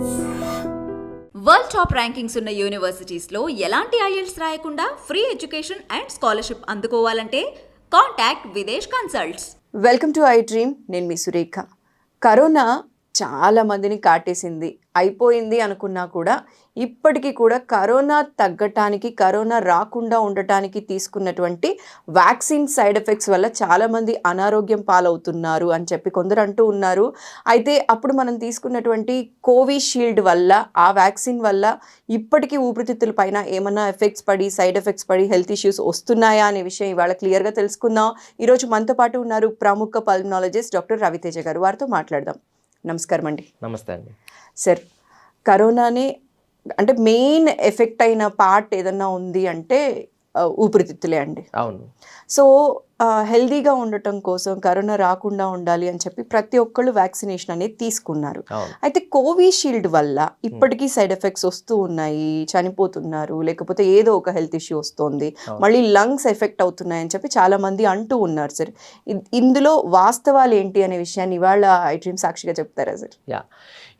World top rankings ఉన్న యూనివర్సిటీస్లో ఎలాంటి IELTS రాయకుండా free education and scholarship అందుకోవాలంటే contact Videsh consults welcome to I dream నేను మీ సురేఖ. కరోనా చాలా మందిని కాటేసింది. అయిపోయింది అనుకున్నా కూడా ఇప్పటికీ కూడా కరోనా తగ్గటానికి కరోనా రాకుండా ఉండటానికి తీసుకున్నటువంటి వ్యాక్సిన్ సైడ్ ఎఫెక్ట్స్ వల్ల చాలామంది అనారోగ్యం పాలవుతున్నారు అని చెప్పి కొందరు అంటూ ఉన్నారు. అయితే అప్పుడు మనం తీసుకున్నటువంటి కోవిషీల్డ్ వల్ల ఆ వ్యాక్సిన్ వల్ల ఇప్పటికీ ఊపిరితిత్తుల పైన ఏమన్నా ఎఫెక్ట్స్ పడి సైడ్ ఎఫెక్ట్స్ పడి హెల్త్ ఇష్యూస్ వస్తున్నాయా అనే విషయం ఇవాళ క్లియర్గా తెలుసుకుందాం. ఈరోజు మనతో పాటు ఉన్నారు ప్రముఖ పల్మనాలజిస్ట్ డాక్టర్ రవితేజ గారు. వారితో మాట్లాడదాం. నమస్కారం అండి నమస్తే అండి. సార్ కరోనానే అంటే మెయిన్ ఎఫెక్ట్ అయిన పార్ట్ ఏదన్నా ఉంది అంటే ఊపిరితిత్తులే అండి. అవును. సో హెల్దీగా ఉండటం కోసం కరోనా రాకుండా ఉండాలి అని చెప్పి ప్రతి ఒక్కళ్ళు వ్యాక్సినేషన్ అనేది తీసుకున్నారు. అయితే కోవిషీల్డ్ వల్ల ఇప్పటికీ సైడ్ ఎఫెక్ట్స్ వస్తూ ఉన్నాయి చనిపోతున్నారు లేకపోతే ఏదో ఒక హెల్త్ ఇష్యూ వస్తుంది. మళ్ళీ లంగ్స్ ఎఫెక్ట్ అవుతున్నాయి అని చెప్పి చాలా మంది అంటూ ఉన్నారు సార్. ఇందులో వాస్తవాలు ఏంటి అనే విషయాన్ని ఇవాళ ఐ డ్రీమ్ సాక్షిగా చెప్తారా సార్? యా.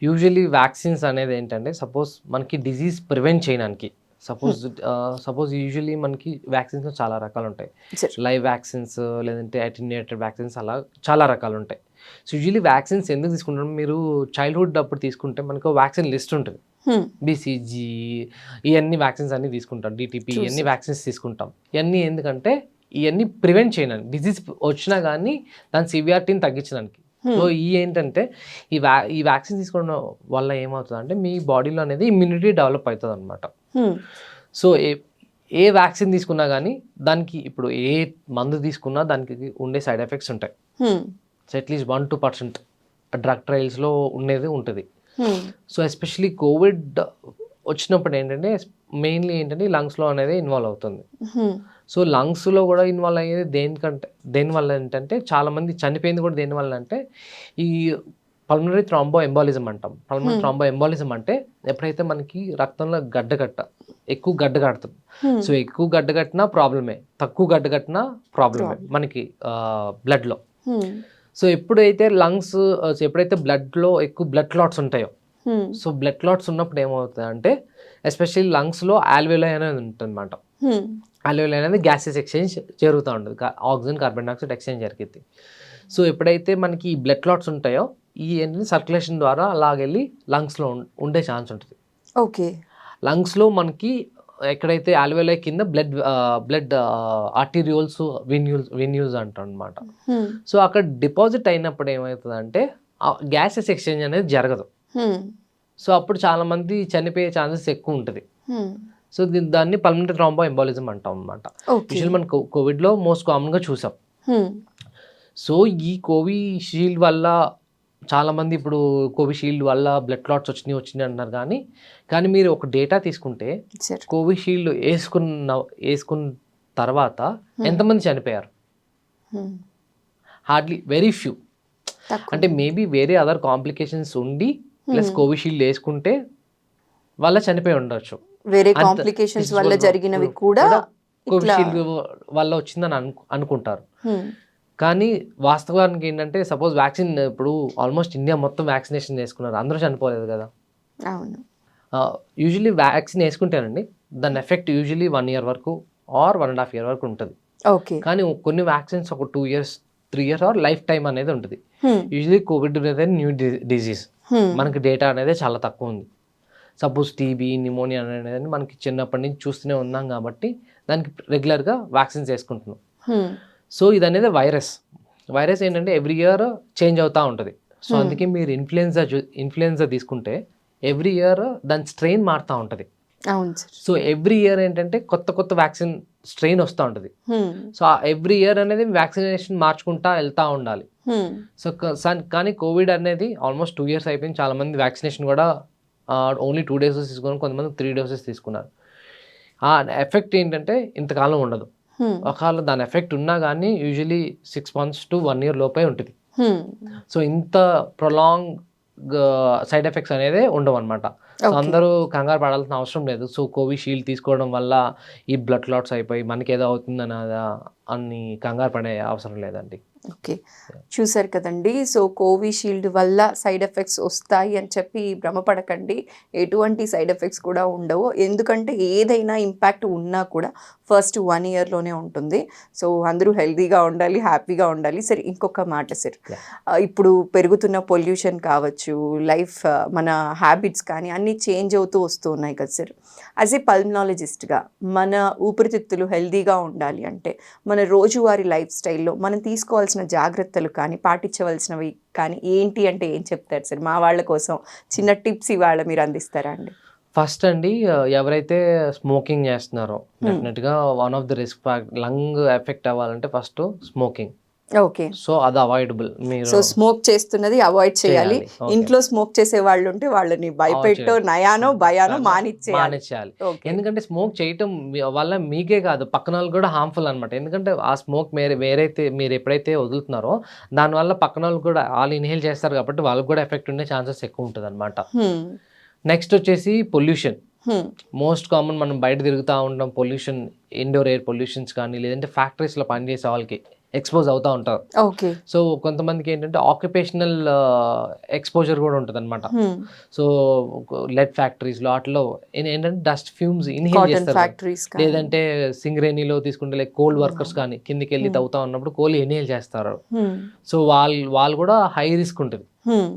యూజువలీ వ్యాక్సిన్స్ అనేది ఏంటంటే సపోజ్ మనకి డిజీజ్ ప్రివెంట్ చేయడానికి సపోజ్ సపోజ్ యూజువలీ మనకి వ్యాక్సిన్స్ చాలా రకాలు ఉంటాయి. లైవ్ వ్యాక్సిన్స్ లేదంటే అటెన్యూటెడ్ వ్యాక్సిన్స్ అలా చాలా రకాలు ఉంటాయి సో యూజువలీ వ్యాక్సిన్స్ ఎందుకు తీసుకుంటాం మీరు చైల్డ్హుడ్ అప్పుడు తీసుకుంటే మనకు వ్యాక్సిన్ లిస్ట్ ఉంటుంది Hmm. బీసీజీ ఇవన్నీ వ్యాక్సిన్స్ అన్ని తీసుకుంటాం డిటిపి ఇవన్నీ. వ్యాక్సిన్స్ తీసుకుంటాం ఇవన్నీ ఎందుకంటే ఇవన్నీ ప్రివెంట్ చేయడానికి డిజీజ్ వచ్చినా కానీ దాని సివియారిటీని తగ్గించడానికి Hmm. సో ఈ ఏంటంటే ఈ వ్యా ఈ వ్యాక్సిన్ తీసుకోవడం వల్ల ఏమవుతుంది అంటే మీ బాడీలో అనేది ఇమ్యూనిటీ డెవలప్ అవుతుంది అనమాట Hmm. సో ఏ ఏ వ్యాక్సిన్ తీసుకున్నా కానీ దానికి ఇప్పుడు ఏ మందు తీసుకున్నా దానికి ఉండే సైడ్ ఎఫెక్ట్స్ ఉంటాయి Hmm. So at least one two percent drug ట్రయల్స్లో ఉండేది ఉంటుంది Hmm. సో ఎస్పెషలీ కోవిడ్ వచ్చినప్పుడు ఏంటంటే మెయిన్లీ ఏంటంటే లంగ్స్లో అనేది ఇన్వాల్వ్ అవుతుంది Hmm. సో లంగ్స్లో కూడా ఇన్వాల్వ్ అయ్యేది దేనికంటే దేనివల్ల ఏంటంటే చాలామంది చనిపోయింది కూడా దేనివల్ల అంటే ఈ పల్మనరీ థ్రాంబో ఎంబాలిజం అంటాం పల్మనరీ Hmm. థ్రాంబో ఎంబాలిజం అంటే ఎప్పుడైతే మనకి రక్తంలో గడ్డ కట్ట ఎక్కువ గడ్డ కడుతుంది Hmm. సో ఎక్కువ గడ్డ కట్టినా ప్రాబ్లమే తక్కువ గడ్డ కట్టినా ప్రాబ్లమే. మనకి బ్లడ్లో Hmm. సో ఎప్పుడైతే లంగ్స్ ఎప్పుడైతే బ్లడ్లో ఎక్కువ బ్లడ్ క్లాట్స్ ఉంటాయో Hmm. సో బ్లడ్ క్లాట్స్ ఉన్నప్పుడు ఏమవుతుంది అంటే ఎస్పెషల్లీ లంగ్స్లో ఆల్వేలై అనేది ఉంటుంది అనమాట Hmm. ఆల్వేలై అనేది గ్యాసెస్ ఎక్స్చేంజ్ జరుగుతూ ఉంటుంది ఆక్సిజన్ కార్బన్ డైఆక్సైడ్ ఎక్స్చేంజ్ జరిగింది సో ఎప్పుడైతే మనకి బ్లడ్ క్లాట్స్ ఉంటాయో ఈ ఏంటంటే సర్క్యులేషన్ ద్వారా అలాగెళ్ళి లంగ్స్లో ఉండే ఛాన్స్ ఉంటుంది Okay. లంగ్స్లో మనకి ఎక్కడైతే ఆల్వేలై కింద blood blood arterioles venules venules అంటాం అనమాట. సో అక్కడ డిపాజిట్ అయినప్పుడు ఏమవుతుందంటే గ్యాసెస్ ఎక్స్చేంజ్ అనేది జరగదు. సో అప్పుడు చాలామంది చనిపోయే ఛాన్సెస్ ఎక్కువ ఉంటుంది. సో దాన్ని పల్మనరీ థ్రాంబో ఎంబాలిజం అంటాం అనమాట. యూజువల్ మనం కోవిడ్లో మోస్ట్ కామన్గా చూసాం. సో ఈ కోవిషీల్డ్ వల్ల చాలామంది ఇప్పుడు కోవిషీల్డ్ వల్ల బ్లడ్ క్లాట్స్ వచ్చినాయి వచ్చినాయి అంటున్నారు కానీ కానీ మీరు ఒక డేటా తీసుకుంటే. కోవిషీల్డ్ వేసుకున్న వేసుకున్న తర్వాత ఎంతమంది చనిపోయారు Hmm. Hardly very few. అంటే మేబీ వేరే అదర్ కాంప్లికేషన్స్ ఉండి ప్లస్ కోవిషీల్డ్ వేసుకుంటే వాళ్ళ చనిపోయి ఉండొచ్చు వేరే కాంప్లికేషన్స్ వల్ల జరిగినవి కూడా కోవిషీల్డ్ వల్ల వచ్చిందని అను అనుకుంటారు Hmm. కానీ వాస్తవానికి ఏంటంటే సపోజ్ వ్యాక్సిన్ ఇప్పుడు ఆల్మోస్ట్ ఇండియా మొత్తం వ్యాక్సినేషన్ చేసుకున్నారు. అందరూ చనిపోలేదు కదా. అవును. యూజువలీ వ్యాక్సిన్ వేసుకుంటేనండి దాని ఎఫెక్ట్ యూజువలీ వన్ ఇయర్ వరకు or one and half year వరకు ఉంటుంది. ఓకే. కానీ కొన్ని వ్యాక్సిన్స్ ఒక two years three years or lifetime అనేది ఉంటుంది. యూజువలీ కోవిడ్ అనేది న్యూ డిజీజ్. మనకి డేటా అనేది చాలా తక్కువ ఉంది. సపోజ్ టీబీ నిమోనియా అనేది మనకి చిన్నప్పటి నుంచి చూస్తూనే ఉన్నాం కాబట్టి దానికి రెగ్యులర్గా వ్యాక్సిన్స్ వేసుకుంటున్నాం. సో ఇది అనేది వైరస్ వైరస్ ఏంటంటే ఎవ్రీ ఇయర్ చేంజ్ అవుతూ ఉంటుంది. సో అందుకే మీరు ఇన్ఫ్లుయెన్జా ఇన్ఫ్లుయెన్జా తీసుకుంటే ఎవ్రీ ఇయర్ దాని స్ట్రెయిన్ మారుతూ ఉంటుంది. అవును సార్. సో ఎవ్రీ ఇయర్ ఏంటంటే కొత్త కొత్త వ్యాక్సిన్ స్ట్రెయిన్ వస్తూ ఉంటుంది. సో ఆ ఎవ్రీ ఇయర్ అనేది వ్యాక్సినేషన్ మార్చుకుంటా వెళ్తూ ఉండాలి. Hmm. సో కానీ కోవిడ్ అనేది ఆల్మోస్ట్ టూ ఇయర్స్ అయిపోయింది. చాలామంది వ్యాక్సినేషన్ కూడా ఓన్లీ టూ డోసెస్ తీసుకున్నారు. కొంతమంది త్రీ డోసెస్ తీసుకున్నారు. ఆ ఎఫెక్ట్ ఏంటంటే ఇంతకాలం ఉండదు. ఒకవేళ దాని ఎఫెక్ట్ ఉన్నా కానీ usually six months to one year లోపే ఉంటుంది. Hmm. సో ఇంత ప్రొలాంగ్ సైడ్ ఎఫెక్ట్స్ అనేది ఉండవు అనమాట సో. అందరూ కంగారు పడాల్సిన అవసరం లేదు. సో కోవిషీల్డ్ తీసుకోవడం వల్ల ఈ బ్లడ్ క్లాట్స్ అయిపోయి మనకి ఏదో అవుతుందని అని కంగారు పడే అవసరం లేదండి. ఓకే. చూసారు కదండి. సో కోవిషీల్డ్ వల్ల సైడ్ ఎఫెక్ట్స్ వస్తాయి అని చెప్పి భ్రమపడకండి. ఎటువంటి సైడ్ ఎఫెక్ట్స్ కూడా ఉండవు. ఎందుకంటే ఏదైనా ఇంపాక్ట్ ఉన్నా కూడా ఫస్ట్ వన్ ఇయర్లోనే ఉంటుంది. సో అందరూ హెల్తీగా ఉండాలి హ్యాపీగా ఉండాలి. సరే ఇంకొక మాట సార్. ఇప్పుడు పెరుగుతున్న పొల్యూషన్ కావచ్చు లైఫ్ మన హ్యాబిట్స్ కానీ అన్నీ చేంజ్ అవుతూ వస్తూ ఉన్నాయి కదా సార్. యాజ్ ఏ పల్మనాలజిస్ట్గా మన ఊపిరితిత్తులు హెల్తీగా ఉండాలి అంటే మన రోజువారీ లైఫ్ స్టైల్లో మనం తీసుకోవాల్సిన జాగ్రత్తలు కానీ పాటించవలసినవి కానీ ఏంటి అంటే ఏం చెప్తారు సార్? మా వాళ్ళ కోసం చిన్న టిప్స్ ఇవాళ మీరు అందిస్తారా అండి? ఫస్ట్ అండి ఎవరైతే స్మోకింగ్ చేస్తున్నారో డెఫినెట్గా one of the risk lung effect అవ్వాలంటే ఫస్ట్ స్మోకింగ్. ఓకే. సో అది అవాయిడబుల్ మీరు సో స్మోక్ చేస్తున్నది అవాయిడ్ చేయాలి. ఇంట్లో స్మోక్ చేసే వాళ్ళు ఉంటే వాళ్ళని భయపెట్టో. నయానో భయానో మానిచ్చేయాలి. ఎందుకంటే స్మోక్ చేయటం వల్ల మీకే కాదు. పక్కన వాళ్ళు కూడా హార్మ్ఫుల్ అనమాట ఎందుకంటే ఆ స్మోక్ వేరే వేరైతే మీరు ఎప్పుడైతే వదులుతున్నారో దానివల్ల పక్కన వాళ్ళు కూడా వాళ్ళు ఇన్హేల్ చేస్తారు కాబట్టి వాళ్ళకి కూడా ఎఫెక్ట్ ఉండే ఛాన్సెస్ ఎక్కువ ఉంటుంది అనమాట. నెక్స్ట్ వచ్చేసి పొల్యూషన్. మోస్ట్ కామన్ మనం బయట తిరుగుతూ ఉంటాం పొల్యూషన్ ఇండోర్ ఎయిర్ పొల్యూషన్స్ కానీ లేదంటే ఫ్యాక్టరీస్లో పనిచేసే వాళ్ళకి ఎక్స్పోజ్ అవుతూ ఉంటారు. ఓకే. సో కొంతమందికి ఏంటంటే ఆక్యుపేషనల్ ఎక్స్పోజర్ కూడా ఉంటుంది అనమాట హ్మ్. సో లెడ్ ఫ్యాక్టరీస్లో వాటిలో ఏం- ఏంటంటే డస్ట్ ఫ్యూమ్స్ ఇన్హేల్ చేస్తారు. లేదంటే సింగరేణిలో తీసుకుంటే లైక్ కోల్డ్ వర్కర్స్ కానీ కిందికి వెళ్ళి తవ్వుతా ఉన్నప్పుడు కోల్ ఇన్హేల్ చేస్తారు. సో వాళ్ళు వాళ్ళు కూడా హై రిస్క్ ఉంటుంది.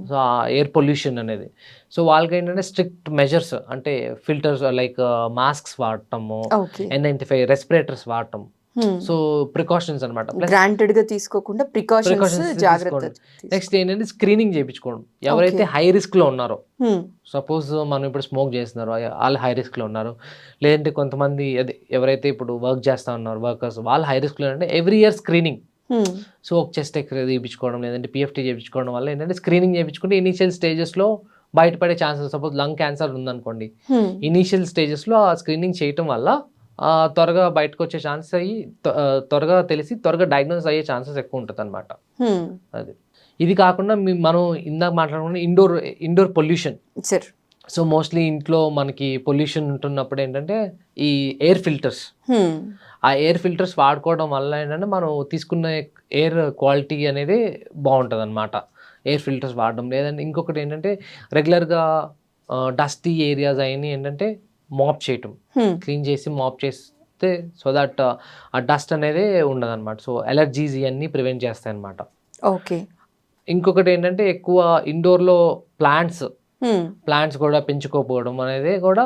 సో ఎయిర్ పొల్యూషన్ అనేది. సో వాళ్ళకి ఏంటంటే స్ట్రిక్ట్ మెజర్స్ అంటే ఫిల్టర్స్ లైక్ మాస్క్స్ వాడటము ఎన్ నైంటీ ఫైవ్ రెస్పిరేటర్స్ వాడటం. సో ప్రికాషన్స్ అనమాట గ్రాంటెడ్గా తీసుకోకుండా ప్రికాషన్స్ జాగ్రత్త. నెక్స్ట్ ఏంటంటే స్క్రీనింగ్ చేయించుకోవడం ఎవరైతే హై రిస్క్లో ఉన్నారో. సపోజ్ మనం ఇప్పుడు స్మోక్ చేస్తున్నారు వాళ్ళు హై రిస్క్లో ఉన్నారు లేదంటే కొంతమంది అదే ఎవరైతే ఇప్పుడు వర్క్ చేస్తూ ఉన్నారు వర్కర్స్ వాళ్ళు హై రిస్క్లో అంటే ఎవ్రీ ఇయర్ స్క్రీనింగ్. సో ఒక చెస్ట్ ఎక్స్రే చేయించుకోవడం లేదంటే పిఎఫ్టీ చేయించుకోవడం వల్ల ఏంటంటే స్క్రీనింగ్ చేయించుకుంటే ఇనీషియల్ స్టేజెస్లో బయటపడే ఛాన్సెస్ సపోజ్ లంగ్ క్యాన్సర్ ఉందనుకోండి. ఇనీషియల్ స్టేజెస్లో ఆ స్క్రీనింగ్ చేయటం వల్ల త్వరగా బయటకు వచ్చే ఛాన్సెస్ అయ్యి త్వరగా తెలిసి త్వరగా డయాగ్నోస్ అయ్యే ఛాన్సెస్ ఎక్కువ ఉంటుంది అనమాట. అది. ఇది కాకుండా మనం ఇందాక మాట్లాడుకున్న indoor indoor pollution sir. So mostly ఇంట్లో మనకి పొల్యూషన్ ఉంటున్నప్పుడు ఏంటంటే ఈ ఎయిర్ ఫిల్టర్స్. ఆ ఎయిర్ ఫిల్టర్స్ వాడుకోవడం వల్ల ఏంటంటే మనం తీసుకున్న ఎయిర్ క్వాలిటీ అనేది బాగుంటుంది అనమాట ఎయిర్ ఫిల్టర్స్ వాడడం. లేదంటే ఇంకొకటి ఏంటంటే రెగ్యులర్గా డస్టీ ఏరియాస్ అయినా ఏంటంటే మాప్ చేయటం. క్లీన్ చేసి మాప్ చేస్తే సో దట్ ఆ డస్ట్ అనేది ఉండదన్నమాట. సో ఎలర్జీస్ ఇవన్నీ ప్రివెంట్ చేస్తాయి అనమాట ఓకే. ఇంకొకటి ఏంటంటే ఎక్కువ ఇండోర్లో ప్లాంట్స్. ప్లాంట్స్ కూడా పెంచుకోకపోవడం అనేది కూడా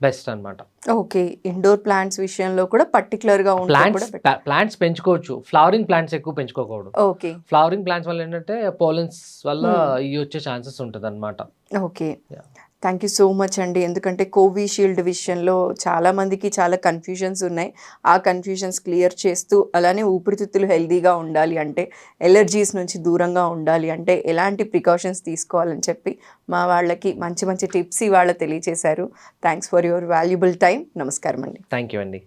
బెస్ట్ అన్నమాట. ఓకే. ఇండోర్ ప్లాంట్స్ విషయంలో కూడా పర్టికులర్గా ప్లాంట్స్. ప్లాంట్స్ పెంచుకోవచ్చు. ఫ్లవరింగ్ ప్లాంట్స్ ఎక్కువ పెంచుకోకూడదు. ఓకే. ఫ్లవరింగ్ ప్లాంట్స్ వల్ల ఏంటంటే పోలన్స్ వల్ల ఇవి వచ్చే ఛాన్సెస్ ఉంటుంది అనమాట okay. Thank you so much అండి. ఎందుకంటే కోవిషీల్డ్ విషయంలో చాలామందికి చాలా కన్ఫ్యూజన్స్ ఉన్నాయి. ఆ కన్ఫ్యూజన్స్ క్లియర్ చేస్తూ అలానే ఊపిరితిత్తులు హెల్తీగా ఉండాలి అంటే ఎలర్జీస్ నుంచి దూరంగా ఉండాలి అంటే ఎలాంటి ప్రికాషన్స్ తీసుకోవాలని చెప్పి మా వాళ్ళకి మంచి మంచి టిప్స్ ఇవాళ తెలియచేశారు. Thanks for your valuable time నమస్కారం అండి థ్యాంక్ యూ అండి.